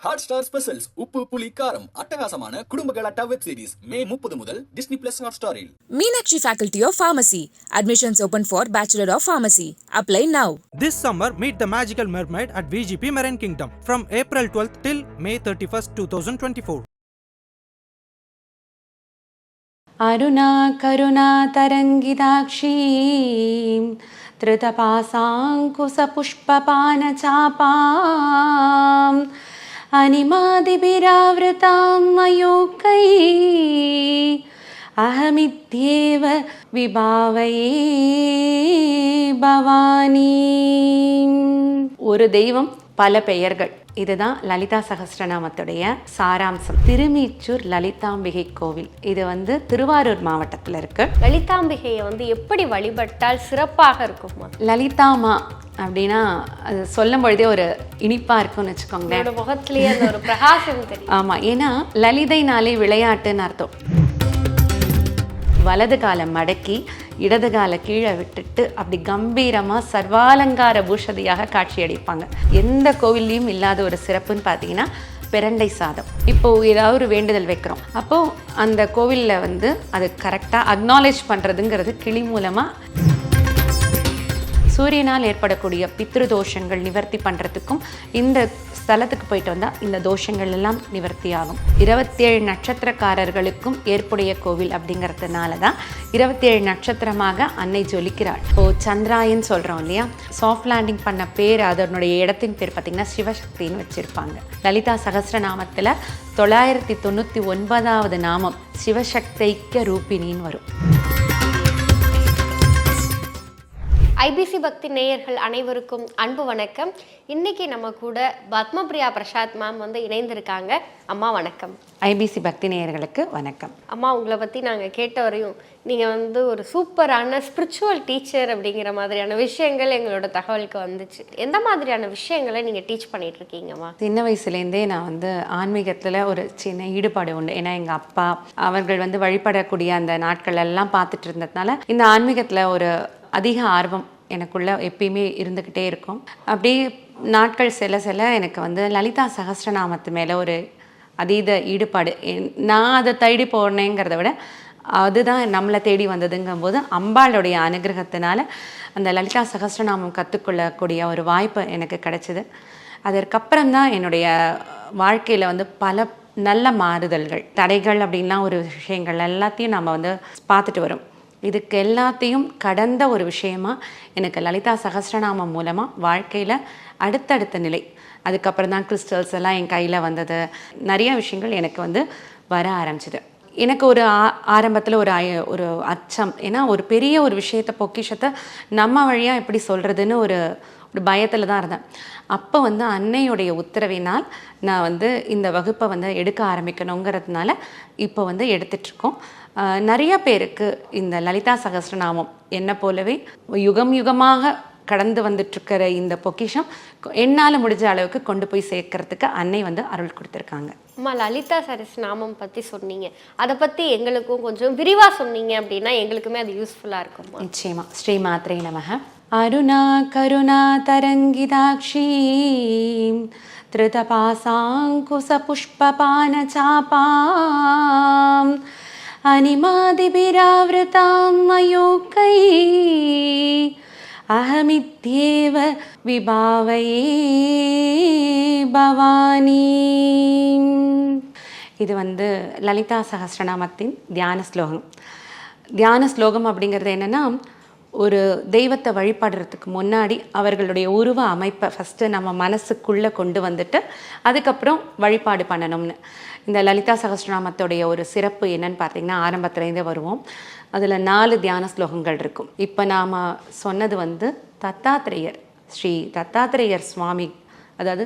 Hot star specials உப்பு புலி காரம் அட்டகாசமான குடும்ப கலாட்டா வெப் சீரிஸ் மே முப்பது முதல் டிஸ்னி பிளஸ் ஹாட் ஸ்டாரில் Meenakshi faculty of pharmacy admissions open for bachelor of pharmacy apply now this summer meet the magical mermaid at VGP marine kingdom from April twelfth till May thirty first two thousand twenty four Aruna கருணா தரங்கிதாட்சி. திருதபாசாங்குச புஷ்பபான சாபாம் अनिमादिभिरावृतां मयूकै अहमित्येव विभावये பவானி ஒரு தெய்வம் பல பெயர்கள். இதுதான் லலிதா சகஸ்ரநாமத்துடைய சாராம்சம். திருமீச்சூர் லலிதாம்பிகை கோவில். இது வந்து திருவாரூர் மாவட்டத்தில் இருக்கு. லலிதாம்பிகையை வந்து எப்படி வழிபட்டால் சிறப்பாக இருக்குமா? லலிதாமா அப்படின்னா அது சொல்லும் பொழுதே ஒரு இனிப்பா இருக்கும்னு வச்சுக்கோங்களேன். முகத்திலேயே ஒரு பிரகாசம் தெரியும் ஆமா. ஏன்னா லலிதைனாலே விளையாட்டுன்னு அர்த்தம். வலது காலை மடக்கி இடது காலை கீழே விட்டுட்டு அப்படி கம்பீரமாக சர்வாலங்கார பூஷதியாக காட்சியளிப்பாங்க. எந்த கோவில்லையும் இல்லாத ஒரு சிறப்புன்னு பார்த்தீங்கன்னா பிரண்டை சாதம். இப்போ ஏதாவது ஒரு வேண்டுதல் வைக்கிறோம். அப்போ அந்த கோவிலில் வந்து அது கரெக்டாக அக்னாலேஜ் பண்ணுறதுங்கிறது கிளி மூலமாக சூரியனால் ஏற்படக்கூடிய பித்ரு தோஷங்கள் நிவர்த்தி பண்ணுறதுக்கும் இந்த ஸ்தலத்துக்கு போயிட்டு வந்தால் இந்த தோஷங்கள் எல்லாம் நிவர்த்தி ஆகும் இருபத்தேழு நட்சத்திரக்காரர்களுக்கும் ஏற்புடைய கோவில் அப்படிங்கிறதுனால தான் இருபத்தேழு நட்சத்திரமாக அன்னை ஜொலிக்கிறாள். இப்போ சந்திராயன் சொல்கிறோம் இல்லையா? சாஃப்ட் லேண்டிங் பண்ண பேர் அதனுடைய இடத்தின் பேர் பார்த்திங்கன்னா சிவசக்தின்னு வச்சுருப்பாங்க. லலிதா சகசிரநாமத்தில் தொள்ளாயிரத்தி தொண்ணூற்றி ஒன்பதாவது நாமம் சிவசக்தைக்க ரூபினின்னு வரும். ஐபிசி பக்தி நேயர்கள் அனைவருக்கும் அன்பு வணக்கம். இன்னைக்கு நம்ம கூட பத்மபிரியா பிரசாத் மேம் வந்து இணைந்திருக்காங்க. அம்மா வணக்கம். ஐபிசி பக்தி நேயர்களுக்கு வணக்கம். அம்மா உங்களை பற்றி நாங்கள் கேட்ட வரையும் நீங்கள் வந்து ஒரு சூப்பரான ஸ்பிரிச்சுவல் டீச்சர் அப்படிங்கிற மாதிரியான விஷயங்கள் எங்களோட தகவலுக்கு வந்துச்சு. எந்த மாதிரியான விஷயங்களை நீங்கள் டீச் பண்ணிட்டு இருக்கீங்கம்மா சின்ன வயசுலேருந்தே நான் வந்து ஆன்மீகத்தில் ஒரு சின்ன ஈடுபாடு உண்டு. ஏன்னா எங்கள் அப்பா அவர்கள் வந்து வழிபடக்கூடிய அந்த நாட்கள் எல்லாம் பார்த்துட்டு இருந்ததுனால இந்த ஆன்மீகத்தில் ஒரு அதிக ஆர்வம் எனக்குள்ளே எப்பயுமே இருந்துக்கிட்டே இருக்கும். அப்படியே நாட்கள் செல்ல செல்ல எனக்கு வந்து லலிதா சகஸ்ரநாமத்து மேலே ஒரு அதீத ஈடுபாடு. நான் அதை தேடி போனேங்கிறத விட அதுதான் நம்மளை தேடி வந்ததுங்கும்போது அம்பாளுடைய அனுகிரகத்தினால அந்த லலிதா சகஸ்ரநாமம் கற்றுக்கொள்ளக்கூடிய ஒரு வாய்ப்பு எனக்கு கிடைச்சிது. அதற்கப்புறம் தான் என்னுடைய வாழ்க்கையில் வந்து பல நல்ல மாறுதல்கள் தடைகள் அப்படின்லாம் ஒரு விஷயங்கள் எல்லாத்தையும் நம்ம வந்து பார்த்துட்டு வரோம். இதுக்கு எல்லாத்தையும் கடந்த ஒரு விஷயமா எனக்கு லலிதா சகசிரநாமம் மூலமாக வாழ்க்கையில் அடுத்தடுத்த நிலை. அதுக்கப்புறம் தான் கிறிஸ்டல்ஸ் எல்லாம் என் கையில் வந்தது. நிறைய விஷயங்கள் எனக்கு வந்து வர ஆரம்பிச்சது. எனக்கு ஒரு ஆ ஆரம்பத்தில் ஒரு ஒரு அச்சம். ஏன்னா ஒரு பெரிய ஒரு விஷயத்தை பொக்கிஷத்தை நம்ம வழியாக எப்படி சொல்கிறதுன்னு ஒரு ஒரு பயத்தில் தான் இருந்தேன். அப்போ வந்து அன்னையுடைய உத்தரவினால் நான் வந்து இந்த வகுப்பை வந்து எடுக்க ஆரம்பிக்கணுங்கிறதுனால இப்போ வந்து எடுத்துட்ருக்கோம் நிறைய பேருக்கு இந்த லலிதா சகஸ்ரநாமம் என்ன போலவே யுகம் யுகமாக கடந்து வந்துட்டுருக்கிற இந்த பொக்கிஷம் என்னால் முடிஞ்ச அளவுக்கு கொண்டு போய் சேர்க்கறதுக்கு அன்னை வந்து அருள் கொடுத்துருக்காங்க. அம்மா லலிதா சரஸ் நாமம் பற்றி சொன்னீங்க. அதை பற்றி எங்களுக்கும் கொஞ்சம் விரிவாக சொன்னீங்க அப்படின்னா எங்களுக்குமே அது யூஸ்ஃபுல்லாக இருக்கும்மா. நிச்சயமா. ஸ்ரீ மாத்ரே நமக. அருணா கருணா தரங்கிதாட்சீம் திருதபாசாங்குசபுஷ்பபானச்சாபாம். அனிமாதிபிராவிருதாம் மயூக்கை. அகமித்யேவ விபாவையே பவானி. இது வந்து லலிதா சகஸ்ரநாமத்தின் தியான ஸ்லோகம். தியான ஸ்லோகம் அப்படிங்கிறது என்னென்னா ஒரு தெய்வத்தை வழிபடுறதுக்கு முன்னாடி அவர்களுடைய உருவ அமைப்பை ஃபஸ்ட்டு நம்ம மனசுக்குள்ளே கொண்டு வந்துட்டு அதுக்கப்புறம் வழிபாடு பண்ணணும்னு. இந்த லலிதா சகஸ்ரநாமத்துடைய ஒரு சிறப்பு என்னன்னு பார்த்தீங்கன்னா ஆரம்பத்துலேருந்தே வருவோம். அதில் நாலு தியான ஸ்லோகங்கள் இருக்கும். இப்போ நாம் சொன்னது வந்து தத்தாத்திரேயர் ஸ்ரீ தத்தாத்திரேயர் சுவாமி அதாவது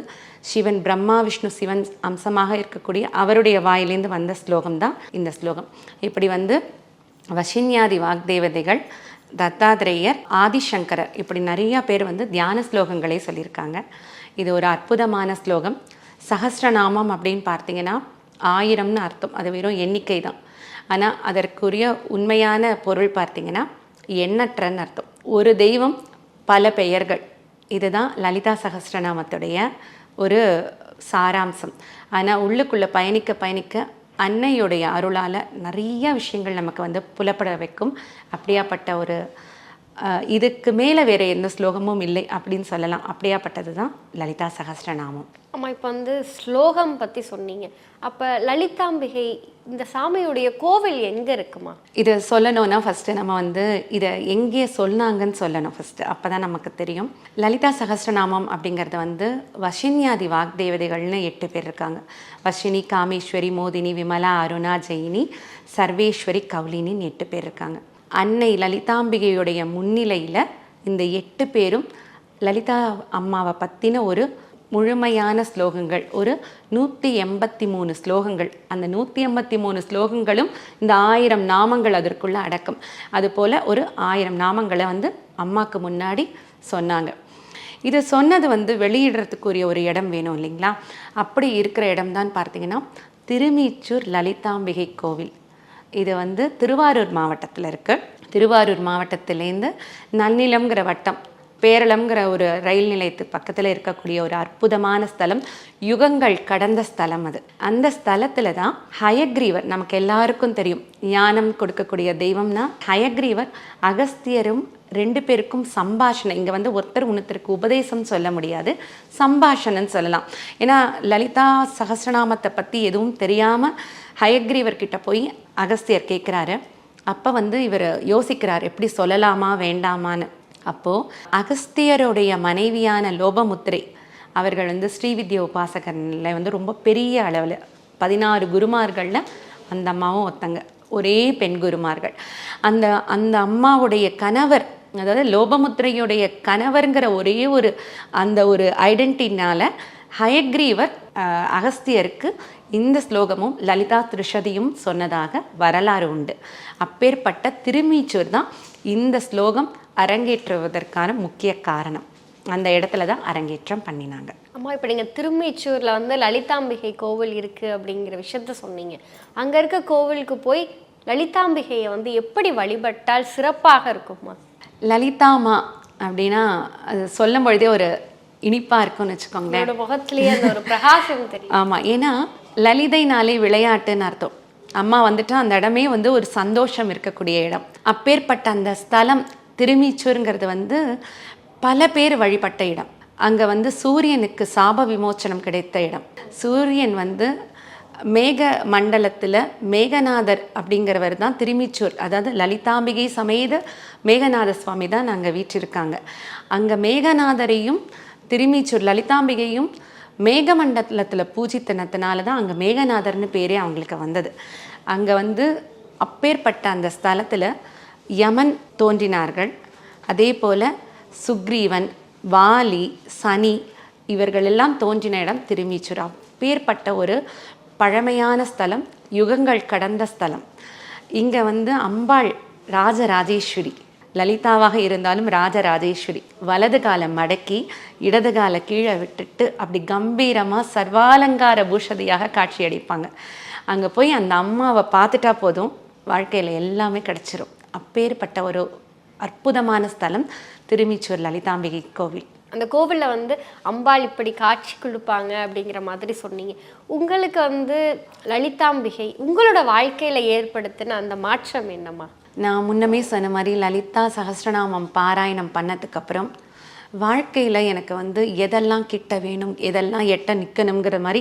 சிவன் பிரம்மா விஷ்ணு சிவன் அம்சமாக இருக்கக்கூடிய அவருடைய வாயிலேருந்து வந்த ஸ்லோகம் தான் இந்த ஸ்லோகம். இப்படி வந்து வசின்யாதி வாக்தேவதைகள் தத்தாத்திரேயர் ஆதிசங்கரர். இப்படி நிறைய பேர் வந்து தியான ஸ்லோகங்களே சொல்லியிருக்காங்க. இது ஒரு அற்புதமான ஸ்லோகம். சஹஸ்ரநாமம் அப்படின்னு பார்த்தீங்கன்னா ஆயிரம்னு அர்த்தம். அது வெறும் எண்ணிக்கை தான். ஆனால் அதற்குரிய உண்மையான பொருள் பார்த்தீங்கன்னா எண்ணற்றன்னு அர்த்தம். ஒரு தெய்வம் பல பெயர்கள். இதுதான் லலிதா சகஸ்ரநாமத்துடைய ஒரு சாராம்சம். ஆனால் உள்ளுக்குள்ளே பயணிக்க பயணிக்க அன்னையுடைய அருளால் நிறைய விஷயங்கள் நமக்கு வந்து புலப்பட வைக்கும். அப்படியாப்பட்ட ஒரு இதுக்கு மேலே வேறு எந்த ஸ்லோகமும் இல்லை அப்படின்னு சொல்லலாம். அப்படியாப்பட்டது தான் லலிதா சகஸ்ரநாமம் அம்மா இப்போ வந்து ஸ்லோகம் பற்றி சொன்னீங்க. அப்போ லலிதாம்பிகை இந்த சாமியுடைய கோவில் எங்கே இருக்குமா? இதை சொல்லணும்னா ஃபஸ்ட்டு நம்ம வந்து இதை எங்கே சொன்னாங்கன்னு சொல்லணும் ஃபஸ்ட்டு அப்போ தான் நமக்கு தெரியும். லலிதா சகஸ்ரநாமம் அப்படிங்கிறது வந்து வஷின்யாதி வாக்தேவதைகள்னு எட்டு பேர் இருக்காங்க. வஷினி காமேஸ்வரி மோதினி விமலா அருணா ஜெயினி சர்வேஸ்வரி கௌலினின்னு எட்டு பேர் இருக்காங்க. அன்னை லலிதாம்பிகையுடைய முன்னிலையில் இந்த எட்டு பேரும் லலிதா அம்மாவை பற்றின ஒரு முழுமையான ஸ்லோகங்கள். ஒரு நூற்றி எண்பத்தி மூணு ஸ்லோகங்கள். அந்த நூற்றி எண்பத்தி மூணு ஸ்லோகங்களும் இந்த ஆயிரம் நாமங்கள் அதற்குள்ளே அடக்கம். அதுபோல் ஒரு ஆயிரம் நாமங்களை வந்து அம்மாவுக்கு முன்னாடி சொன்னாங்க. இது சொன்னது வந்து வெளியிடுறதுக்குரிய ஒரு இடம் வேணும் இல்லைங்களா? அப்படி இருக்கிற இடம் தான் பார்த்தீங்கன்னா திருமீச்சூர் லலிதாம்பிகை கோவில். இது வந்து திருவாரூர் மாவட்டத்தில் இருக்குது திருவாரூர் மாவட்டத்திலேருந்து நன்னிலம்ங்கிற வட்டம் பேரளம்ங்கிற ஒரு ரயில் நிலையத்துக்கு பக்கத்தில் இருக்கக்கூடிய ஒரு அற்புதமான ஸ்தலம் யுகங்கள் கடந்த ஸ்தலம் அது. அந்த ஸ்தலத்தில் தான் ஹயக்ரீவர் நமக்கு எல்லாருக்கும் தெரியும் ஞானம் கொடுக்கக்கூடிய தெய்வம்னா ஹயக்ரீவர் அகஸ்தியரும் ரெண்டு பேருக்கும் சம்பாஷணை இங்கே வந்து ஒருத்தர் உணர்த்தருக்கு உபதேசம் சொல்ல முடியாது சம்பாஷணன்னு சொல்லலாம். ஏன்னா லலிதா சகசிரநாமத்தை பற்றி எதுவும் தெரியாமல் ஹயக்ரீவர் கிட்ட போய் அகஸ்தியர் கேட்குறாரு அப்போ வந்து இவர் யோசிக்கிறார் எப்படி சொல்லலாமா வேண்டாமான்னு? அப்போது அகஸ்தியருடைய மனைவியான லோபமுத்திரை அவர்கள் வந்து ஸ்ரீவித்ய உபாசகனில் வந்து ரொம்ப பெரிய அளவில் பதினாறு குருமார்களில் அந்த அம்மாவும் ஒருத்தங்க ஒரே பெண் குருமார்கள். அந்த அந்த அம்மாவுடைய கணவர் அதாவது லோபமுத்திரையுடைய கணவருங்கிற ஒரே ஒரு அந்த ஒரு ஐடென்டிட்டினால ஹயக்ரீவர் அகஸ்தியருக்கு இந்த ஸ்லோகமும் லலிதா திருஷதியும் சொன்னதாக வரலாறு உண்டு. அப்பேற்பட்ட திருமீச்சூர் தான் இந்த ஸ்லோகம் அரங்கேற்றுவதற்கான முக்கிய காரணம். அந்த இடத்துல தான் அரங்கேற்றம் பண்ணினாங்க. அம்மா இப்போ நீங்கள் திருமேச்சூரில் வந்து லலிதாம்பிகை கோவில் இருக்குது அப்படிங்கிற விஷயத்த சொன்னீங்க. அங்கே இருக்க கோவிலுக்கு போய் லலிதாம்பிகையை வந்து எப்படி வழிபட்டால் சிறப்பாக இருக்குமா லலிதாமா அப்படின்னா அது சொல்லும் பொழுதே ஒரு இனிப்பாக இருக்கும்னு வச்சுக்கோங்களேன். முகத்திலேயே அந்த ஒரு பிரகாசம் தெரியும் ஆமாம் ஏன்னா லலிதைனாலே விளையாட்டுன்னு அர்த்தம். அம்மா வந்துட்டு அந்த இடமே வந்து ஒரு சந்தோஷம் இருக்கக்கூடிய இடம். அப்பேற்பட்ட அந்த ஸ்தலம் திருமீச்சூருங்கிறது வந்து பல பேர் வழிபட்ட இடம். அங்கே வந்து சூரியனுக்கு சாப விமோச்சனம் கிடைத்த இடம். சூரியன் வந்து மேக மண்டலத்தில் மேகநாதர் அப்படிங்கிறவர் தான் திருமிச்சூர். அதாவது லலிதாம்பிகை சமேத மேகநாத சுவாமி தான் அங்கே வீற்றிருக்காங்க. அங்கே மேகநாதரையும் திருமீச்சூர் லலிதாம்பிகையும் மேகமண்டலத்தில் பூஜித்தனத்தினால தான் அங்கே மேகநாதர்னு பேரே அவங்களுக்கு வந்தது. அங்கே வந்து அப்பேற்பட்ட அந்த ஸ்தலத்தில் யமன் தோன்றினார்கள். அதே போல் சுக்ரீவன் வாலி சனி இவர்கள் எல்லாம் தோன்றின இடம் திருமீச்சூர். அப்பேற்பட்ட ஒரு பழமையான ஸ்தலம் யுகங்கள் கடந்த ஸ்தலம். இங்கே வந்து அம்பாள் ராஜராஜேஸ்வரி. லலிதாவாக இருந்தாலும் ராஜராஜேஸ்வரி வலது காலை மடக்கி இடது காலை கீழே விட்டுட்டு அப்படி கம்பீரமாக சர்வாலங்கார பூஷதியாக காட்சியளிப்பாங்க. அங்கே போய் அந்த அம்மாவை பார்த்துட்டா போதும் வாழ்க்கையில் எல்லாமே கிடச்சிரும். அப்பேற்பட்ட ஒரு அற்புதமான ஸ்தலம் திருமிச்சூர் லலிதாம்பிகை கோவில். அந்த கோவிலில் வந்து அம்பாள் இப்படி காட்சி கொடுப்பாங்க அப்படிங்கிற மாதிரி சொன்னீங்க. உங்களுக்கு வந்து லலிதாம்பிகை உங்களோட வாழ்க்கையில் ஏற்படுத்தின அந்த மாற்றம் என்னம்மா? நான் முன்னமே சொன்ன மாதிரி லலிதா சகசிரநாமம் பாராயணம் பண்ணதுக்கப்புறம் வாழ்க்கையில் எனக்கு வந்து எதெல்லாம் கிட்ட வேணும் எதெல்லாம் எட்ட நிற்கணுங்கிற மாதிரி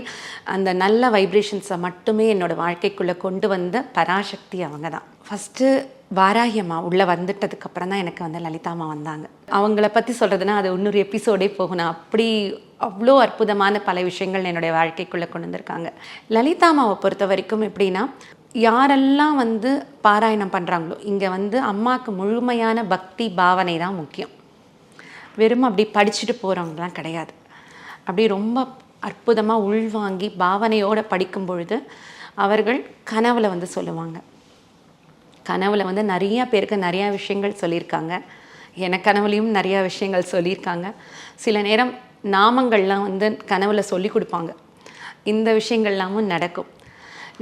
அந்த நல்ல வைப்ரேஷன்ஸை மட்டுமே என்னோட வாழ்க்கைக்குள்ளே கொண்டு வந்த பராசக்தி அவங்க தான். ஃபஸ்ட்டு வாராகி அம்மா உள்ளே வந்துட்டதுக்கப்புறம் தான் எனக்கு வந்து லலிதாம்மா வந்தாங்க. அவங்கள பற்றி சொல்கிறதுனா அது இன்னொரு எபிசோடே போகணும் அப்படி அவ்வளோ அற்புதமான பல விஷயங்கள் என்னுடைய வாழ்க்கைக்குள்ளே கொண்டு வந்திருக்காங்க. லலிதாமாவை பொறுத்த வரைக்கும் எப்படின்னா யாரெல்லாம் வந்து பாராயணம் பண்ணுறாங்களோ இங்கே வந்து அம்மாவுக்கு முழுமையான பக்தி பாவனை தான் முக்கியம். வெறும் அப்படி படிச்சுட்டு போகிறவங்கலாம் கிடையாது. அப்படி ரொம்ப அற்புதமாக உள்வாங்கி பாவனையோடு படிக்கும் பொழுது அவர்கள் கனவுல வந்து சொல்லுவாங்க. கனவுல வந்து நிறைய பேருக்கு நிறையா விஷயங்கள் சொல்லியிருக்காங்க. என கனவுலையும் நிறையா விஷயங்கள் சொல்லியிருக்காங்க. சில நேரம் நாமங்கள்லாம் வந்து கனவுல சொல்லி கொடுப்பாங்க. இந்த விஷயங்கள்லாமும் நடக்கும்.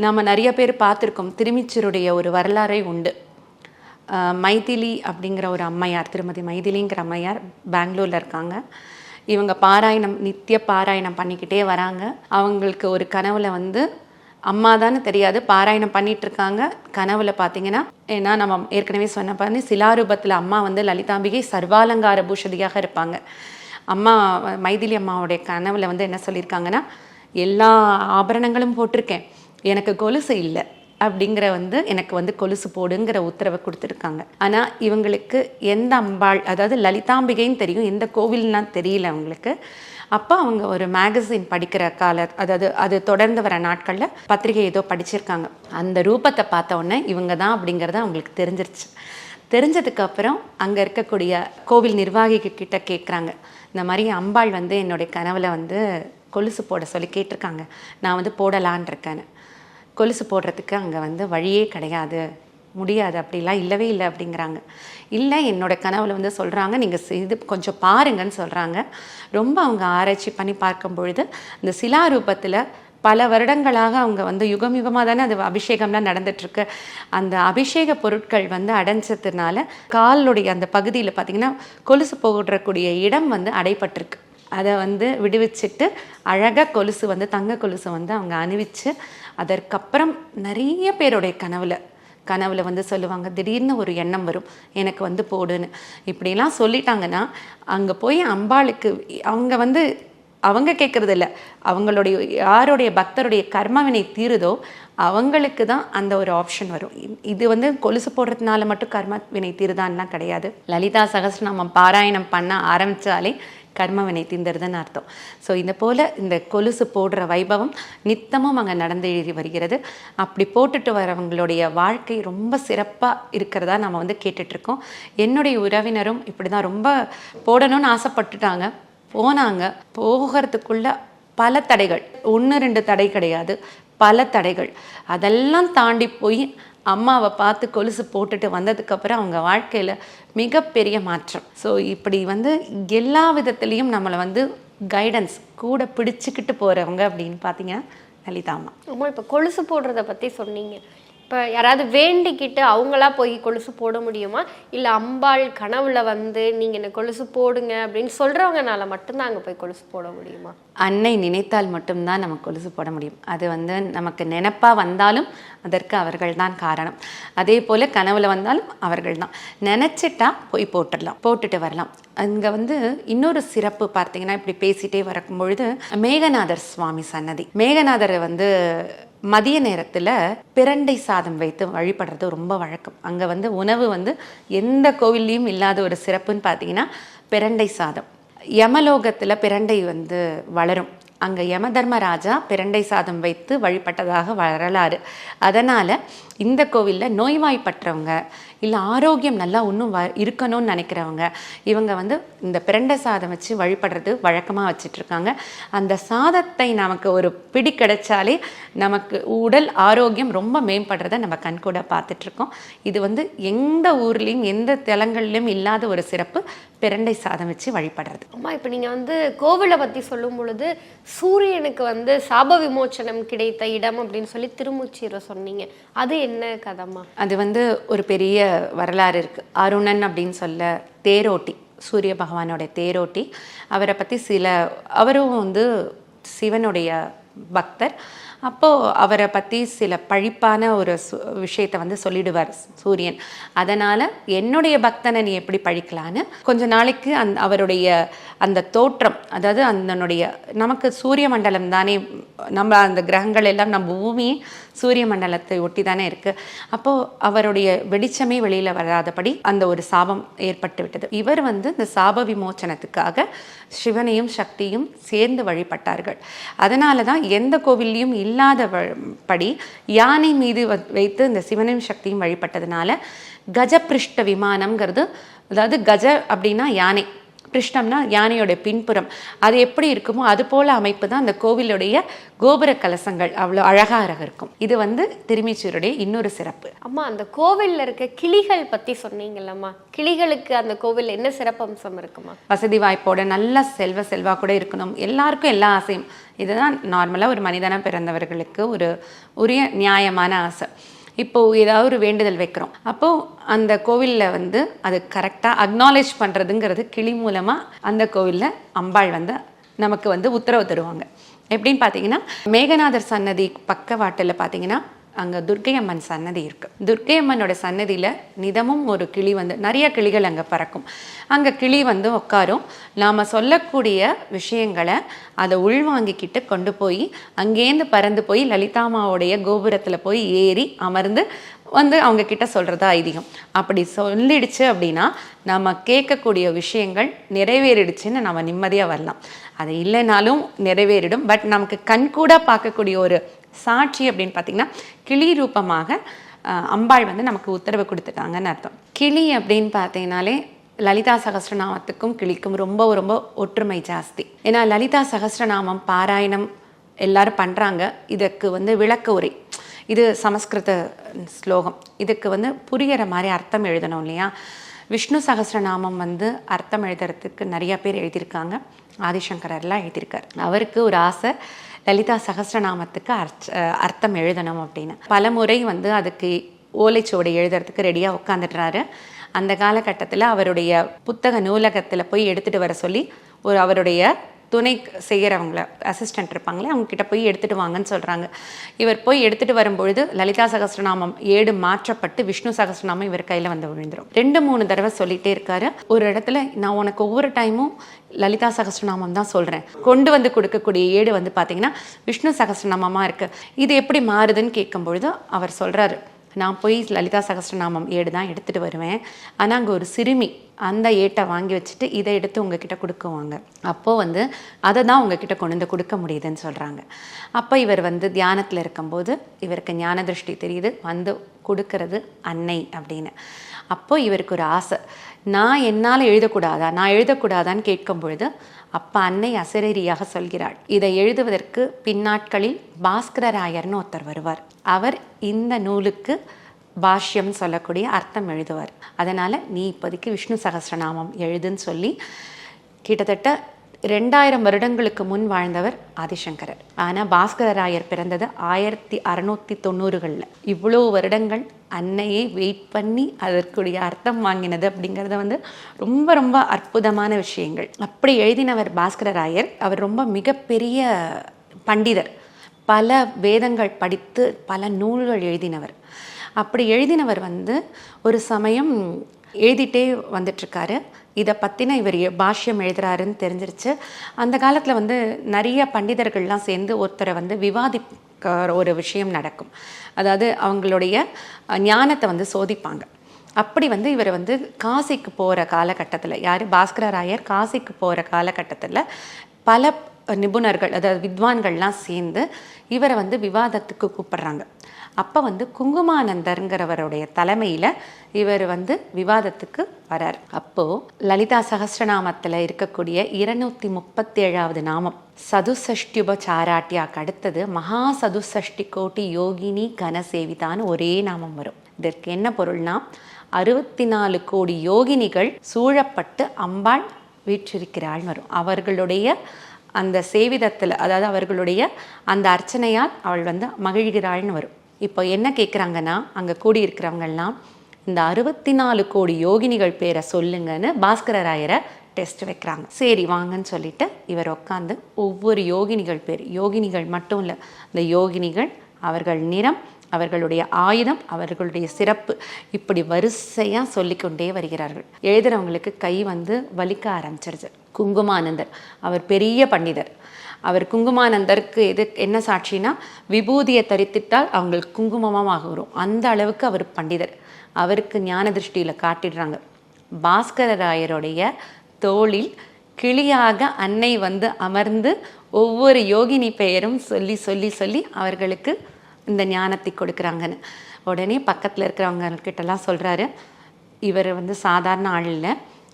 நாம் நிறைய பேர் பார்த்துருக்கோம். திருமிச்சருடைய ஒரு வரலாறே உண்டு. மைதிலி அப்படிங்கிற ஒரு அம்மையார் திருமதி மைதிலிங்கிற அம்மையார் பெங்களூரில் இருக்காங்க. இவங்க பாராயணம் நித்திய பாராயணம் பண்ணிக்கிட்டே வராங்க. அவங்களுக்கு ஒரு கனவுல வந்து அம்மா தானே தெரியாது பாராயணம் பண்ணிட்டு இருக்காங்க கனவுல பார்த்தீங்கன்னா ஏன்னா நம்ம ஏற்கனவே சொன்ன பாருங்க சிலாரூபத்தில் அம்மா வந்து லலிதாம்பிகை சர்வாலங்கார பூஷதியாக இருப்பாங்க. அம்மா மைதிலி அம்மாவுடைய கனவுல வந்து என்ன சொல்லியிருக்காங்கன்னா எல்லா ஆபரணங்களும் போட்டிருக்கேன். எனக்கு கொலுசு இல்லை அப்படிங்கிற வந்து எனக்கு வந்து கொலுசு போடுங்கிற உத்தரவை கொடுத்துருக்காங்க. ஆனால் இவங்களுக்கு எந்த அம்பாள் அதாவது லலிதாம்பிகைன்னு தெரியும் எந்த கோவில்னா தெரியல அவங்களுக்கு. அப்போ அவங்க ஒரு மேகசின் படிக்கிற கால அதாவது அது தொடர்ந்து வர நாட்களில் பத்திரிகை ஏதோ படிச்சிருக்காங்க. அந்த ரூபத்தை பார்த்த உடனே இவங்க தான் அப்படிங்கிறது அவங்களுக்கு தெரிஞ்சிருச்சு. தெரிஞ்சதுக்கு அப்புறம் அங்கே இருக்கக்கூடிய கோவில் நிர்வாகிக்கு கிட்ட கேட்குறாங்க இந்த மாதிரி அம்பாள் வந்து என்னுடைய கனவில் வந்து கொலுசு போட சொல்லி கேட்டிருக்காங்க. நான் வந்து போடலான் இருக்கேன்னு. கொலுசு போடுறதுக்கு அங்கே வந்து வழியே கிடையாது. முடியாது. அப்படிலாம் இல்லவே இல்லை அப்படிங்கிறாங்க. இல்லை என்னோட கனவுல வந்து சொல்கிறாங்க நீங்கள் இது கொஞ்சம் பாருங்கன்னு சொல்கிறாங்க ரொம்ப அவங்க ஆராய்ச்சி பண்ணி பார்க்கும் பொழுது இந்த சிலா ரூபத்தில் பல வருடங்களாக அவங்க வந்து யுகம் யுகமாக தானே அது அபிஷேகம்லாம் நடந்துட்டுருக்கு. அந்த அபிஷேக பொருட்கள் வந்து அடைஞ்சதுனால காலுடைய அந்த பகுதியில் பார்த்திங்கன்னா கொலுசு போடுறக்கூடிய இடம் வந்து அடைப்பட்டிருக்கு அதை வந்து விடுவிச்சிட்டு அழகாக கொலுசு வந்து தங்க கொலுசு வந்து அவங்க அணிவிச்சு அதற்கப்புறம் நிறைய பேருடைய கனவுல கனவுல வந்து சொல்லுவாங்க திடீர்னு ஒரு எண்ணம் வரும் எனக்கு வந்து போடுன்னு. இப்படிலாம் சொல்லிட்டாங்கன்னா அங்கே போய் அம்பாளுக்கு அவங்க வந்து அவங்க கேட்குறது இல்லை அவங்களுடைய யாருடைய பக்தருடைய கர்மவினை தீருதோ அவங்களுக்கு தான் அந்த ஒரு ஆப்ஷன் வரும். இது வந்து கொலுசு போடுறதுனால மட்டும் கர்ம வினை தீருதான்லாம் கிடையாது. லலிதா சகசிரநாமம் பாராயணம் பண்ண ஆரம்பித்தாலே கர்மவினை தீர்ந்துருதுன்னு அர்த்தம். ஸோ இந்த போல் இந்த கொலுசு போடுற வைபவம் நித்தமும் அங்கே நடந்து வருகிறது. அப்படி போட்டுட்டு வரவங்களுடைய வாழ்க்கை ரொம்ப சிறப்பாக இருக்கிறதா நம்ம வந்து கேட்டுட்ருக்கோம். என்னுடைய உறவினரும் இப்படி தான் ரொம்ப போடணும்னு ஆசைப்பட்டுட்டாங்க. போனாங்க. போகிறதுக்குள்ள பல தடைகள். ஒன்று ரெண்டு தடை கிடையாது. பல தடைகள். அதெல்லாம் தாண்டி போய் அம்மாவை பார்த்து கொலுசு போட்டுட்டு வந்ததுக்கப்புறம் அவங்க வாழ்க்கையில் மிகப்பெரிய மாற்றம். ஸோ இப்படி வந்து எல்லா விதத்துலேயும் நம்மளை வந்து கைடன்ஸ் கூட பிடிச்சிக்கிட்டு போகிறவங்க அப்படின்னு பார்த்தீங்க லலிதா அம்மா. அம்மா இப்போ கொலுசு போடுறத பற்றி சொன்னீங்க. இப்போ யாராவது வேண்டிக்கிட்டு அவங்களா போய் கொலுசு போட முடியுமா? இல்லை அம்பாள் கனவுல வந்து நீங்கள் என்ன கொலுசு போடுங்க அப்படின்னு சொல்கிறவங்கனால மட்டும்தான் அங்கே போய் கொலுசு போட முடியுமா? அன்னை நினைத்தால் மட்டும்தான் நம்ம கொலுசு போட முடியும். அது வந்து நமக்கு நினப்பாக வந்தாலும் அதற்கு அவர்கள் தான் காரணம். அதே போல் கனவுல வந்தாலும் அவர்கள் தான். நினச்சிட்டா போய் போட்டுடலாம் போட்டுட்டு வரலாம். அங்கே வந்து இன்னொரு சிறப்பு பார்த்தீங்கன்னா இப்படி பேசிட்டே வரும் பொழுது மேகநாதர் சுவாமி சன்னதி. மேகநாதரை வந்து மதிய நேரத்தில் பிரண்டை சாதம் வைத்து வழிபடுறது ரொம்ப வழக்கம். அங்கே வந்து உணவு வந்து எந்த கோவில்லையும் இல்லாத ஒரு சிறப்புன்னு பார்த்தீங்கன்னா பிரண்டை சாதம். யமலோகத்தில் பிரண்டை வந்து வளரும். அங்கே யம தர்மராஜா பிரண்டை சாதம் வைத்து வழிபட்டதாக வரலாறு. அதனால் இந்த கோவிலில் நோய்வாய்ப்பற்றவங்க இல்லை ஆரோக்கியம் நல்லா இன்னும் வ இருக்கணும்னு நினைக்கிறவங்க இவங்க வந்து இந்த பிரண்டை சாதம் வச்சு வழிபடுறது வழக்கமாக வச்சிட்ருக்காங்க. அந்த சாதத்தை நமக்கு ஒரு பிடி கிடைச்சாலே நமக்கு உடல் ஆரோக்கியம் ரொம்ப மேம்படுறத நம்ம கண்கூட பார்த்துட்ருக்கோம். இது வந்து எந்த ஊர்லேயும் எந்த தலங்கள்லையும் இல்லாத ஒரு சிறப்பு பிரண்டை சாதம் வச்சு வழிபடுறது. அம்மா இப்போ நீங்கள் வந்து கோவிலை பற்றி சொல்லும் பொழுது சூரியனுக்கு வந்து சாப விமோச்சனம் கிடைத்த இடம் அப்படின்னு சொல்லி திருமுச்சீரை சொன்னீங்க. அது என்ன என்ன கதம்மா? அது வந்து ஒரு பெரிய வரலாறு இருக்குது அருணன் அப்படின்னு சொல்ல தேரோட்டி சூரிய பகவானோட தேரோட்டி. அவரை பற்றி சில அவரும் வந்து சிவனுடைய பக்தர். அப்போது அவரை பற்றி சில பழிப்பான ஒரு சு விஷயத்தை வந்து சொல்லிடுவார் சூரியன். அதனால் என்னுடைய பக்தனை நீ எப்படி பழிக்கலான்னு கொஞ்ச நாளைக்கு அந் அவருடைய அந்த தோற்றம் அதாவது அதனுடைய நமக்கு சூரிய மண்டலம் தானே நம்ம அந்த கிரகங்கள் எல்லாம் நம்ம பூமியே சூரிய மண்டலத்தை ஒட்டி தானே இருக்குது அப்போது அவருடைய வெளிச்சமே வெளியில் வராதபடி அந்த ஒரு சாபம் ஏற்பட்டு விட்டது. இவர் வந்து இந்த சாப விமோச்சனத்துக்காக சிவனையும் சக்தியும் சேர்ந்து வழிபட்டார்கள். அதனால தான் எந்த கோவில்லையும் இல்லாத வ- படி யானை மீது வைத்து இந்த சிவனையும் சக்தியும் வழிபட்டதுனால கஜபிருஷ்ட விமானம்ங்கிறது அதாவது கஜ அப்படின்னா யானை. பிருஷ்டம்னா யானையோட பின்புறம். அது எப்படி இருக்குமோ அது போல அமைப்பு தான் அந்த கோவிலுடைய கோபுர கலசங்கள். அவ்வளோ அழகாக இருக்கும். இது வந்து திருமீச்சூருடைய இன்னொரு சிறப்பு. அம்மா அந்த கோவில்ல இருக்க கிளிகள் பற்றி சொன்னீங்கல்லம்மா. கிளிகளுக்கு அந்த கோவில் என்ன சிறப்பம்சம் இருக்குமா? வசதி வாய்ப்போட நல்ல செல்வ செல்வா கூட இருக்கணும். எல்லாருக்கும் எல்லா ஆசையும். இதுதான் நார்மலாக ஒரு மனிதனாக பிறந்தவர்களுக்கு ஒரு உரிய நியாயமான ஆசை. இப்போ ஏதாவது ஒரு வேண்டுதல் வைக்கிறோம். அப்போது அந்த கோவிலில் வந்து அது கரெக்டாக அக்னாலேஜ் பண்ணுறதுங்கிறது கிளி மூலமாக அந்த கோவிலில் அம்பாள் வந்து நமக்கு வந்து உத்தரவு தருவாங்க. எப்படின்னு பார்த்தீங்கன்னா மேகநாதர் சன்னதி பக்கவாட்டில் பார்த்தீங்கன்னா அங்கே துர்க்கை அம்மன் சன்னதி இருக்குது துர்க்கை அம்மனோட சன்னதியில் நிதமும் ஒரு கிளி வந்து நிறைய கிளிகள் அங்கே பறக்கும். அங்கே கிளி வந்து உட்காரும் நாம் சொல்லக்கூடிய விஷயங்களை அதை உள்வாங்கிக்கிட்டு கொண்டு போய் அங்கேருந்து பறந்து போய் லலிதாமாவுடைய கோபுரத்தில் போய் ஏறி அமர்ந்து வந்து அவங்க கிட்ட சொல்கிறதா ஐதீகம். அப்படி சொல்லிடுச்சு அப்படின்னா நம்ம கேட்கக்கூடிய விஷயங்கள் நிறைவேறிடுச்சுன்னு நம்ம நிம்மதியாக வரலாம். அது இல்லைனாலும் நிறைவேறிடும். பட் நமக்கு கண்கூடாக பார்க்கக்கூடிய ஒரு சாட்சி அப்படின்னு பார்த்தீங்கன்னா கிளி ரூபமாக அம்பாள் வந்து நமக்கு உத்தரவு கொடுத்துட்டாங்கன்னு அர்த்தம். கிளி அப்படின்னு பார்த்தீங்கனாலே லலிதா சகசிரநாமத்துக்கும் கிளிக்கும் ரொம்ப ரொம்ப ஒற்றுமை ஜாஸ்தி. ஏன்னா லலிதா சகசிரநாமம் பாராயணம் எல்லாரும் பண்ணுறாங்க இதுக்கு வந்து விளக்க உரை. இது சமஸ்கிருத ஸ்லோகம். இதுக்கு வந்து புரிகிற மாதிரி அர்த்தம் எழுதணும் இல்லையா? விஷ்ணு சகசிரநாமம் வந்து அர்த்தம் எழுதுறதுக்கு நிறைய பேர் எழுதியிருக்காங்க. ஆதிசங்கரெல்லாம் எழுதியிருக்கார். அவருக்கு ஒரு ஆசை லலிதா சகசிரநாமத்துக்கு அர்ச் அர்த்தம் எழுதணும் அப்படின்னு. பல முறை வந்து அதுக்கு ஓலைச்சுவடை எழுதுறதுக்கு ரெடியாக உட்காந்துட்டுறாரு அந்த காலகட்டத்தில் அவருடைய புத்தக நூலகத்தில் போய் எடுத்துகிட்டு வர சொல்லி ஒரு அவருடைய துணை செய்கிறவங்கள அசிஸ்டன்ட் இருப்பாங்களே அவங்கக்கிட்ட போய் எடுத்துகிட்டு வாங்கன்னு சொல்கிறாங்க இவர் போய் எடுத்துட்டு வரும்பொழுது லலிதா சகஸ்ரநாமம் ஏடு மாற்றப்பட்டு விஷ்ணு சகஸ்ரநாமம் இவர் கையில் வந்து விழுந்துடும் ரெண்டு மூணு தடவை சொல்லிகிட்டே இருக்காரு. ஒரு இடத்துல நான் உனக்கு ஒவ்வொரு டைமும் லலிதா சகஸ்ரநாமம் தான் சொல்கிறேன் கொண்டு வந்து கொடுக்கக்கூடிய ஏடு வந்து பார்த்திங்கன்னா விஷ்ணு சகஸ்ரநாமமாக இருக்குது இது எப்படி மாறுதுன்னு கேட்கும் பொழுது அவர் சொல்கிறாரு நான் போய் லலிதா சகஸ்ரநாமம் ஏடு தான் எடுத்துகிட்டு வருவேன். ஆனால் அங்கே ஒரு சிறுமி அந்த ஏட்டை வாங்கி வச்சுட்டு இதை எடுத்து உங்ககிட்ட கொடுக்குவாங்க. அப்போது வந்து அதை தான் உங்ககிட்ட கொண்டு வந்து கொடுக்க முடியுதுன்னு சொல்கிறாங்க அப்போ இவர் வந்து தியானத்தில் இருக்கும்போது இவருக்கு ஞான திருஷ்டி தெரியுது வந்து கொடுக்கறது அன்னை அப்படின்னு. அப்போது இவருக்கு ஒரு ஆசை. நான் என்னால் எழுதக்கூடாதா? நான் எழுதக்கூடாதான்னு கேட்கும் பொழுது அப்பா அன்னை அசரீரியாக சொல்கிறாள். இதை எழுதுவதற்கு பின்னாட்களில் பாஸ்கரராயர்னு ஒருத்தர் வருவார். அவர் இந்த நூலுக்கு பாஷ்யம் சொல்லக்கூடிய அர்த்தம் எழுதுவார். அதனால் நீ இப்போதைக்கு விஷ்ணு சகசிரநாமம் எழுதுன்னு சொல்லி கிட்டத்தட்ட ரெண்டாயிரம் வருடங்களுக்கு முன் வாழ்ந்தவர் ஆதிசங்கரர். ஆனால் பாஸ்கரராயர் பிறந்தது ஆயிரத்தி அறநூற்றி தொண்ணூறுகளில். இவ்வளோ வருடங்கள் அன்னையே வெயிட் பண்ணி அதற்குரிய அர்த்தம் வாங்கினது அப்படிங்கிறத வந்து ரொம்ப ரொம்ப அற்புதமான விஷயங்கள். அப்படி எழுதினவர் பாஸ்கரராயர் அவர் ரொம்ப மிகப்பெரிய பண்டிதர். பல வேதங்கள் படித்து பல நூல்கள் எழுதினவர். அப்படி எழுதினவர் வந்து ஒரு சமயம் எழுதிட்டே வந்துட்டுருக்காரு. இதை பற்றின இவர் எ- பாஷ்யம் எழுதுறாருன்னு தெரிஞ்சிருச்சு. அந்த காலத்தில் வந்து நிறைய பண்டிதர்கள்லாம் சேர்ந்து ஒருத்தரை வந்து விவாதிக்க ஒரு விஷயம் நடக்கும். அதாவது அவங்களுடைய ஞானத்தை வந்து சோதிப்பாங்க. அப்படி வந்து இவர் வந்து காசிக்கு போகிற காலகட்டத்தில் யார்? பாஸ்கரராயர் காசிக்கு போகிற காலகட்டத்தில் பல நிபுணர்கள் அதாவது வித்வான்கள்லாம் சேர்ந்து இவரை வந்து விவாதத்துக்கு கூப்பிடுறாங்க. அப்போ வந்து குங்குமானந்தருங்கிறவருடைய தலைமையில் இவர் வந்து விவாதத்துக்கு வரார். அப்போது லலிதா சகசிரநாமத்தில் இருக்கக்கூடிய இருநூத்தி முப்பத்தேழாவது நாமம் சதுசஷ்டியுபசாராட்டியாக்கு அடுத்தது மகா சதுசஷ்டி கோட்டி யோகினி கனசேவிதான்னு ஒரே நாமம் வரும். இதற்கு என்ன பொருள்னா அறுபத்தி நாலு கோடி யோகினிகள் சூழப்பட்டு அம்பாள் வீற்றிருக்கிறாள் வரும். அவர்களுடைய அந்த சேவிதத்தில் அதாவது அவர்களுடைய அந்த அர்ச்சனையால் அவள் வந்து மகிழ்கிறாள்னு வரும். இப்போ என்ன கேட்குறாங்கன்னா அங்கே கூடியிருக்கிறவங்கெல்லாம் இந்த அறுபத்தி நாலு கோடி யோகினிகள் பேரை சொல்லுங்கன்னு பாஸ்கரராயரை டெஸ்ட் வைக்கிறாங்க. சரி வாங்கன்னு சொல்லிட்டு இவர் உட்காந்து ஒவ்வொரு யோகினிகள் பேர் யோகினிகள் மட்டும் இல்லை இந்த யோகினிகள் அவர்கள் நிறம் அவர்களுடைய ஆயுதம் அவர்களுடைய சிறப்பு இப்படி வரிசையாக சொல்லிக்கொண்டே வருகிறார்கள். எழுதுறவங்களுக்கு கை வந்து வலிக்க ஆரம்பிச்சிருச்சு. குங்குமானந்தர் அவர் பெரிய பண்டிதர். அவர் குங்குமானந்தருக்கு எது என்ன சாட்சினா விபூதியை தரித்திட்டால் அவங்களுக்கு குங்குமமாக வரும் அந்த அளவுக்கு அவர் பண்டிதர். அவருக்கு ஞான திருஷ்டியில் காட்டிடுறாங்க பாஸ்கரராயருடைய தோளில் கிளியாக அன்னை வந்து அமர்ந்து ஒவ்வொரு யோகினி பெயரும் சொல்லி சொல்லி சொல்லி அவர்களுக்கு இந்த ஞானத்தை கொடுக்குறாங்கன்னு. உடனே பக்கத்தில் இருக்கிறவங்க கிட்டலாம் சொல்கிறாரு இவர் வந்து சாதாரண ஆள் இல்லை.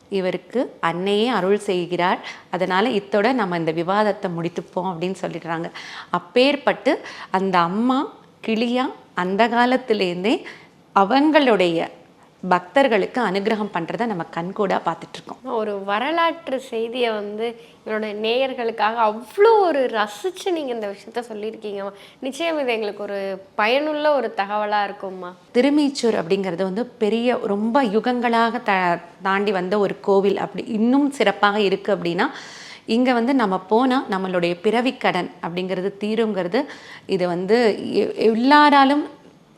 இவருக்கு அன்னையே அருள் செய்கிறார். அதனால் இத்தோட நம்ம இந்த விவாதத்தை முடித்துப்போம் அப்படின்னு சொல்லிடுறாங்க. அப்பேற்பட்டு அந்த அம்மா கிளியா அந்த காலத்திலேருந்தே அவங்களுடைய பக்தர்களுக்கு அனுகிரகம் பண்ணுறதை நம்ம கண்கூடாக பார்த்துட்ருக்கோம். ஒரு வரலாற்று செய்தியை வந்து என்னோட நேயர்களுக்காக அவ்வளோ ஒரு ரசிச்சு நீங்க இந்த விஷயத்த சொல்லியிருக்கீங்கம்மா நிச்சயம் இது எங்களுக்கு ஒரு பயனுள்ள ஒரு தகவலா இருக்கும்மா. திருமீச்சூர் அப்படிங்கிறது வந்து பெரிய ரொம்ப யுகங்களாக த தாண்டி வந்த ஒரு கோவில். அப்படி இன்னும் சிறப்பாக இருக்குது அப்படின்னா இங்கே வந்து நம்ம போனால் நம்மளுடைய பிறவிக்கடன் அப்படிங்கிறது தீருங்கிறது இது வந்து எல்லாராலும்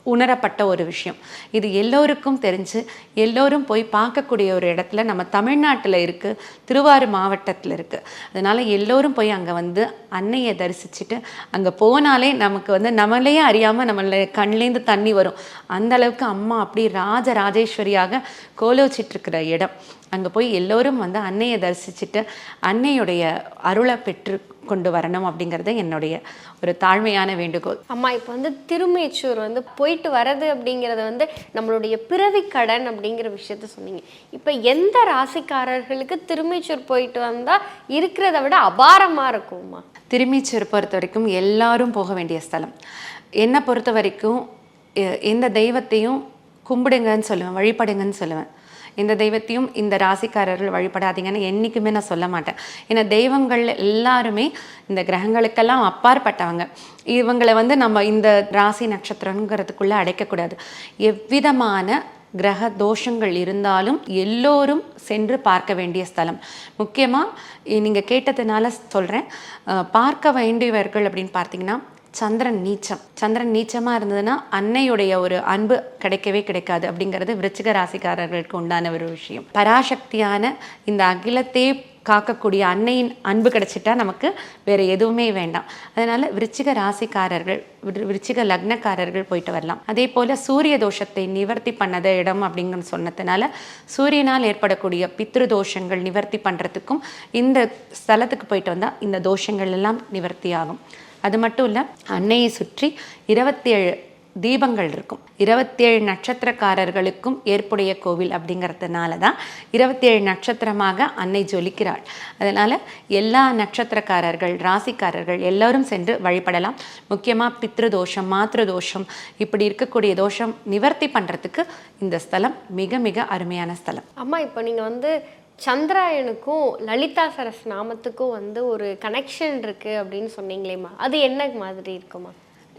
உணரப்பட்ட ஒரு விஷயம். இது எல்லோருக்கும் தெரிஞ்சு எல்லோரும் போய் பார்க்கக்கூடிய ஒரு இடத்துல நம்ம தமிழ்நாட்டில் இருக்குது திருவாரூர் மாவட்டத்தில் இருக்குது அதனால் எல்லோரும் போய் அங்கே வந்து அன்னையை தரிசிச்சுட்டு அங்கே போனாலே நமக்கு வந்து நம்மளையே அறியாமல் நம்மள கண்லேருந்து தண்ணி வரும். அந்த அளவுக்கு அம்மா அப்படி ராஜ ராஜேஸ்வரியாக கோலோச்சிட்ருக்கிற இடம். அங்கே போய் எல்லோரும் வந்து அன்னையை தரிசிச்சுட்டு அன்னையுடைய அருளை பெற்று கொண்டு வரணும் அப்படிங்கிறது என்னுடைய ஒரு தாழ்மையான வேண்டுகோள். அம்மா இப்போ வந்து திருமேச்சூர் வந்து போயிட்டு வர்றது அப்படிங்கிறது வந்து நம்மளுடைய பிறவி கடன் அப்படிங்கிற விஷயத்த சொன்னீங்க. இப்போ எந்த ராசிக்காரர்களுக்கு திருமேச்சூர் போயிட்டு வந்தா இருக்கிறத விட அபாரமா இருக்கும்மா? திருமீச்சூர் பொறுத்த வரைக்கும் எல்லாரும் போக வேண்டிய ஸ்தலம். என்னை பொறுத்த வரைக்கும் எந்த தெய்வத்தையும் கும்பிடுங்கன்னு சொல்லுவேன் வழிபடுங்கன்னு சொல்லுவேன். இந்த தெய்வத்தையும் இந்த ராசிக்காரர்கள் வழிபடாதீங்கன்னு என்றைக்குமே நான் சொல்ல மாட்டேன். ஏன்னா தெய்வங்கள் எல்லாருமே இந்த கிரகங்களுக்கெல்லாம் அப்பாற்பட்டவங்க. இவங்களை வந்து நம்ம இந்த ராசி நட்சத்திரங்கிறதுக்குள்ளே அடைக்கக்கூடாது. எவ்விதமான கிரக தோஷங்கள் இருந்தாலும் எல்லோரும் சென்று பார்க்க வேண்டிய ஸ்தலம். முக்கியமாக நீங்கள் கேட்டதுனால சொல்கிறேன் பார்க்க வேண்டியவர்கள் அப்படின்னு பார்த்தீங்கன்னா சந்திரன் நீச்சம். சந்திரன் நீச்சமாக இருந்ததுன்னா அன்னையுடைய ஒரு அன்பு கிடைக்கவே கிடைக்காது அப்படிங்கிறது விருச்சிக ராசிக்காரர்களுக்கு உண்டான ஒரு விஷயம். பராசக்தியான இந்த அகிலத்தே காக்கக்கூடிய அன்னையின் அன்பு கிடைச்சிட்டா நமக்கு வேற எதுவுமே வேண்டாம். அதனால விருச்சிக ராசிக்காரர்கள் விருச்சிக லக்னக்காரர்கள் போயிட்டு வரலாம். அதே போல சூரிய தோஷத்தை நிவர்த்தி பண்ணத இடம் அப்படிங்கன்னு சொன்னதுனால சூரியனால் ஏற்படக்கூடிய பித்ரு தோஷங்கள் நிவர்த்தி பண்றதுக்கும் இந்த ஸ்தலத்துக்கு போயிட்டு வந்தா இந்த தோஷங்கள் எல்லாம் நிவர்த்தி ஆகும். அது மட்டும் இல்லை அன்னையை சுற்றி இருபத்தி ஏழு தீபங்கள் இருக்கும். இருபத்தேழு நட்சத்திரக்காரர்களுக்கும் ஏற்புடைய கோவில் அப்படிங்கிறதுனால தான் இருபத்தேழு நட்சத்திரமாக அன்னை ஜொலிக்கிறாள். அதனால் எல்லா நட்சத்திரக்காரர்கள் ராசிக்காரர்கள் எல்லோரும் சென்று வழிபடலாம். முக்கியமாக பித்ரு தோஷம் மாத்ரு தோஷம் இப்படி இருக்கக்கூடிய தோஷம் நிவர்த்தி பண்ணுறதுக்கு இந்த ஸ்தலம் மிக மிக அருமையான ஸ்தலம். அம்மா இப்போ நீங்கள் வந்து சந்திராயனுக்கும் லலிதா சரஸ் நாமத்துக்கும் வந்து ஒரு கனெக்ஷன் இருக்குது அப்படின்னு சொன்னீங்களேம்மா. அது என்ன மாதிரி இருக்குமா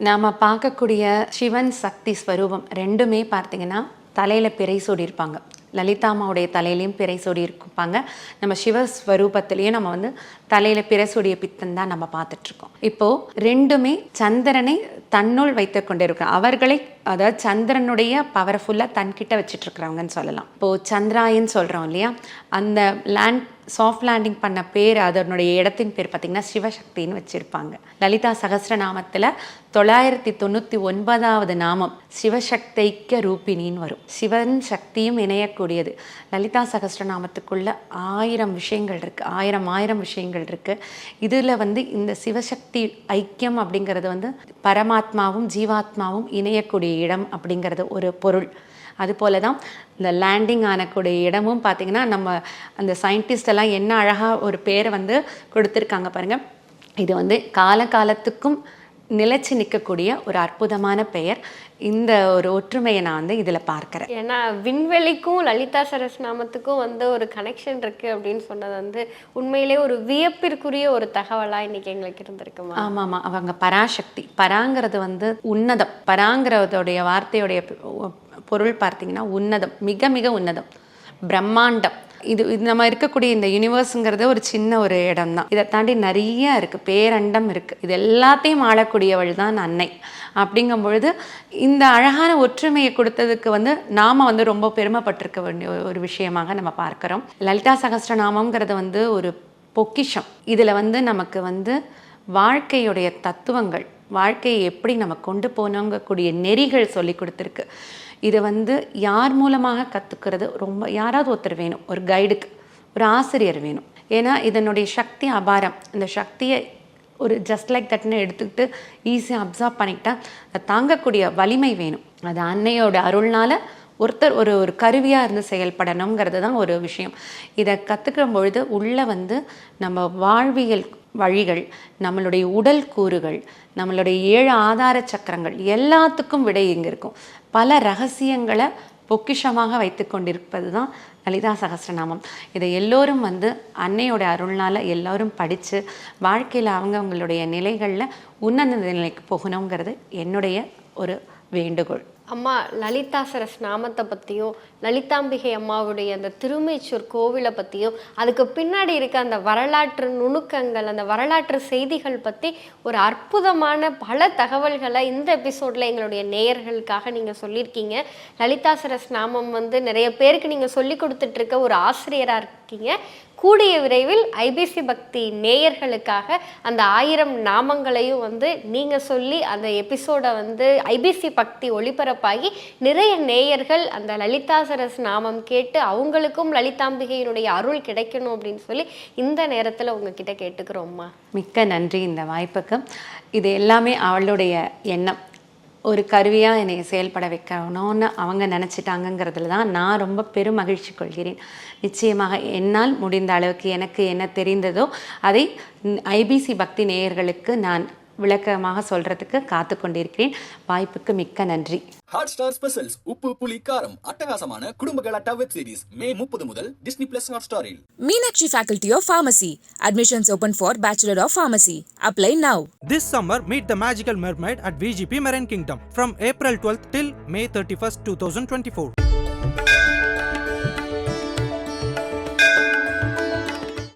நாம் பார்க்கக்கூடிய சிவன் சக்தி ஸ்வரூபம் ரெண்டுமே பார்த்தீங்கன்னா தலையில் பிறை சூடியிருப்பாங்க. லலிதாமாவுடைய தலையிலையும் பிறை சொடி இருப்பாங்க நம்ம சிவஸ்வரூபத்திலையும் நம்ம வந்து தலையில் பிறை சொடிய பித்தன் தான் நம்ம பார்த்துட்ருக்கோம். இப்போது ரெண்டுமே சந்திரனை தன்னுள் வைத்து கொண்டிருக்கிறோம் அவர்களை அதாவது சந்திரனுடைய பவர்ஃபுல்லாக தன்கிட்ட வச்சுட்டு இருக்கிறவங்கன்னு சொல்லலாம். இப்போது சந்திராயன் சொல்கிறோம் இல்லையா? அந்த லேண்ட் சாஃப்ட் லேண்டிங் பண்ண பேர் அதனுடைய இடத்தின் பேர் பார்த்திங்கன்னா சிவசக்தின்னு வச்சுருப்பாங்க. லலிதா சகசிரநாமத்தில் தொள்ளாயிரத்தி தொண்ணூற்றி ஒன்பதாவது நாமம் சிவசக்தைக்க ரூபினின்னு வரும். சிவன் சக்தியும் இணையக்கூடியது. லலிதா சகசிரநாமத்துக்குள்ள ஆயிரம் விஷயங்கள் இருக்குது ஆயிரம் ஆயிரம் விஷயங்கள் இருக்குது இதில் வந்து இந்த சிவசக்தி ஐக்கியம் அப்படிங்கிறது வந்து பரமாத்மாவும் ஜீவாத்மாவும் இணையக்கூடிய இடம் அப்படிங்கிறது ஒரு பொருள். அதுபோல தான் இந்த லேண்டிங் ஆனக்கூடிய இடமும் பார்த்திங்கன்னா நம்ம அந்த scientist எல்லாம் என்ன அழகாக ஒரு பேரை வந்து கொடுத்துருக்காங்க பாருங்கள் இது வந்து காலகாலத்துக்கும் நிலைச்சு நிற்கக்கூடிய ஒரு அற்புதமான பெயர். இந்த ஒரு ஒற்றுமையை நான் வந்து இதில் பார்க்குறேன். ஏன்னா விண்வெளிக்கும் லலிதா சரஸ் நாமத்துக்கும் வந்து ஒரு கனெக்ஷன் இருக்கு அப்படின்னு சொன்னது வந்து உண்மையிலே ஒரு வியப்பிற்குரிய ஒரு தகவலா இன்னைக்கு எங்களுக்கு இருந்திருக்குமா? ஆமாம் ஆமாம் அவங்க பராசக்தி பராங்கிறது வந்து உன்னதம். பராங்கிறதோடைய வார்த்தையுடைய பொருள் பார்த்தீங்கன்னா உன்னதம் மிக மிக உன்னதம். பிரம்மாண்டம். இது இது நம்ம இருக்கக்கூடிய இந்த யூனிவர்ஸுங்கிறது ஒரு சின்ன ஒரு இடம் தான் இதை தாண்டி நிறைய இருக்குது பேரண்டம் இருக்குது இது எல்லாத்தையும் ஆளக்கூடியவள் தான் அன்னை. அப்படிங்கும் பொழுது இந்த அழகான ஒற்றுமையை கொடுத்ததுக்கு வந்து நாம வந்து ரொம்ப பெருமைப்பட்டிருக்க வேண்டிய ஒரு- விஷயமாக நம்ம பார்க்குறோம். லலிதா சகஸ்ரநாமங்கிறது வந்து ஒரு பொக்கிஷம். இதில் வந்து நமக்கு வந்து வாழ்க்கையுடைய தத்துவங்கள் வாழ்க்கையை எப்படி நம்ம கொண்டு போனோங்கக்கூடிய நெறிகள் சொல்லி கொடுத்துருக்கு. இது வந்து யார் மூலமாக கற்றுக்கிறது ரொம்ப யாராவது ஒருத்தர் வேணும். ஒரு கைடுக்கு ஒரு ஆசிரியர் வேணும். ஏன்னா இதனுடைய சக்தி அபாரம். இந்த சக்தியை ஒரு ஜஸ்ட் லைக் தட்னு எடுத்துக்கிட்டு ஈஸியாக அப்சார்ப் பண்ணிக்கிட்டா தாங்கக்கூடிய வலிமை வேணும். அது அன்னையோட அருள்னால ஒருத்தர் ஒரு ஒரு கருவியாக இருந்து செயல்படணுங்கிறது தான் ஒரு விஷயம். இதை கற்றுக்கிற பொழுது உள்ளே வந்து நம்ம வாழ்வியல் வழிகள் நம்மளுடைய உடல் கூறுகள் நம்மளுடைய ஏழு ஆதார சக்கரங்கள் எல்லாத்துக்கும் விடை இங்கே இருக்கும். பல ரகசியங்களை பொக்கிஷமாக வைத்து கொண்டிருப்பது தான் லலிதா சகசிரநாமம். இதை எல்லோரும் வந்து அன்னையோட அருள்னால் எல்லோரும் படித்து வாழ்க்கையில் அவங்க அவங்களுடைய நிலைகளில் உன்னத நிலைக்கு போகணுங்கிறது என்னுடைய ஒரு வேண்டுகோள். அம்மா லலிதா சரஸ் நாமத்தை பற்றியும் லலிதாம்பிகை அம்மாவுடைய அந்த திருமேச்சூர் கோவிலை பற்றியும் அதுக்கு பின்னாடி இருக்க அந்த வரலாற்று நுணுக்கங்கள் அந்த வரலாற்று செய்திகள் பற்றி ஒரு அற்புதமான பல தகவல்களை இந்த எபிசோடில் எங்களுடைய நேயர்களுக்காக நீங்கள் சொல்லியிருக்கீங்க. லலிதா சரஸ் நாமம் வந்து நிறைய பேருக்கு நீங்கள் சொல்லி கொடுத்துட்ருக்க ஒரு ஆசிரியராக இருக்கீங்க. கூடிய விரைவில் ஐபிசி பக்தி நேயர்களுக்காக அந்த ஆயிரம் நாமங்களையும் வந்து நீங்கள் சொல்லி அந்த எபிசோடை வந்து ஐபிசி பக்தி ஒளிபரப்பாகி நிறைய நேயர்கள் அந்த லலிதா சரஸ் நாமம் கேட்டு அவங்களுக்கும் லலிதாம்பிகையினுடைய அருள் கிடைக்கணும் அப்படின்னு சொல்லி இந்த நேரத்தில் உங்ககிட்ட கேட்டுக்கிறோம்மா. மிக்க நன்றி இந்த வாய்ப்புக்கு. இது எல்லாமே அவளுடைய எண்ணம். ஒரு கருவியாக என்னை செயல்பட வைக்கணும்னு அவங்க நினச்சிட்டாங்கங்கிறதுல தான் நான் ரொம்ப பெரும் மகிழ்ச்சி கொள்கிறேன். நிச்சயமாக என்னால் முடிந்த அளவுக்கு எனக்கு என்ன தெரிந்ததோ அதை ஐபிசி பக்தி நேயர்களுக்கு நான் விளக்கமாக சொல்கிறதுக்கு காத்து கொண்டிருக்கிறேன் வாய்ப்புக்கு மிக்க நன்றி ஹாட் ஸ்டார் ஸ்பெஷல்ஸ் உப்பு புளி காரம் அட்டகாசமான குடும்ப கலாட்டா வெப் சீரிஸ் மே முப்பது முதல் டிஸ்னி பிளஸ் ஹாட் ஸ்டாரில் Meenakshi Faculty of Pharmacy. Admissions open for Bachelor of Pharmacy. Apply now. This summer, meet the magical mermaid at VGP Marine Kingdom from April 12th till May 31st, 2024.